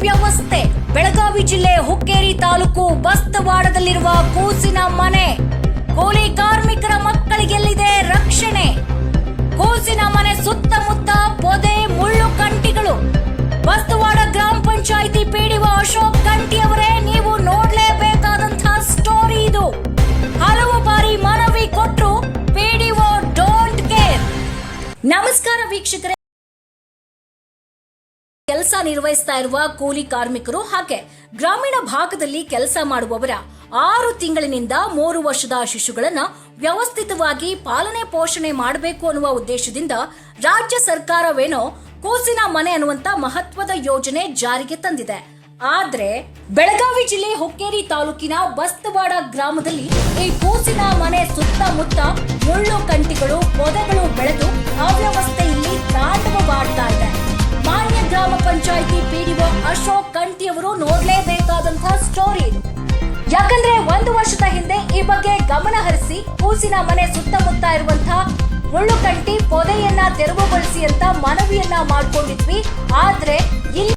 ಅವ್ಯವಸ್ಥೆ ಬೆಳಗಾವಿ ಜಿಲ್ಲೆ ಹುಕ್ಕೇರಿ ತಾಲೂಕು ಬಸ್ತವಾಡದಲ್ಲಿರುವ ಕೂಸಿನ ಮನೆ. ಕೂಲಿ ಕಾರ್ಮಿಕರ ಮಕ್ಕಳಿಗೆಲ್ಲಿದೆ ರಕ್ಷಣೆ? ಕೂಸಿನ ಮನೆ ಸುತ್ತಮುತ್ತ ಪೊದೆ ಮುಳ್ಳು ಕಂಟಿಗಳು. ಬಸ್ತವಾಡ ಗ್ರಾಮ ಪಂಚಾಯಿತಿ ಪಿಡಿಒ ಅಶೋಕ್ ಕಂಟಿ ಅವರೇ, ನೀವು ನೋಡಲೇಬೇಕಾದಂತಹ ಸ್ಟೋರಿ ಇದು. ಹಲವು ಬಾರಿ ಮನವಿ ಕೊಟ್ಟರು ಪಿಡಿಒ ಡೋಂಟ್ ಕೇರ್. ನಮಸ್ಕಾರ ವೀಕ್ಷಕರೇ. ಕೆಲಸ ನಿರ್ವಹಿಸ್ತಾ ಇರುವ ಕೂಲಿ ಕಾರ್ಮಿಕರು ಹಾಗೆ ಗ್ರಾಮೀಣ ಭಾಗದಲ್ಲಿ ಕೆಲಸ ಮಾಡುವವರ ಆರು ತಿಂಗಳಿನಿಂದ ಮೂರು ವರ್ಷದ ಶಿಶುಗಳನ್ನ ವ್ಯವಸ್ಥಿತವಾಗಿ ಪಾಲನೆ ಪೋಷಣೆ ಮಾಡಬೇಕು ಅನ್ನುವ ಉದ್ದೇಶದಿಂದ ರಾಜ್ಯ ಸರ್ಕಾರವೇನೋ ಕೂಸಿನ ಮನೆ ಅನ್ನುವಂತ ಮಹತ್ವದ ಯೋಜನೆ ಜಾರಿಗೆ ತಂದಿದೆ. ಆದ್ರೆ ಬೆಳಗಾವಿ ಜಿಲ್ಲೆ ಹುಕ್ಕೇರಿ ತಾಲೂಕಿನ ಬಸ್ತವಾಡ ಗ್ರಾಮದಲ್ಲಿ ಈ ಕೂಸಿನ ಮನೆ ಸುತ್ತಮುತ್ತ ಮುಳ್ಳು ಕಂಟಿಗಳು ಪೊದೆಗಳು ಗಮನ ಹರಿಸಿ ಕೂಸಿನ ಮನೆ ಸುತ್ತಮುತ್ತ ಇರುವಂತಹ ಮುಳ್ಳು ಕಂಟಿ ಪೊದೆಯನ್ನ ತೆರವುಗೊಳಿಸಿ ಅಂತ ಮನವಿಯನ್ನ ಮಾಡ್ಕೊಂಡಿದ್ವಿ. ಆದ್ರೆ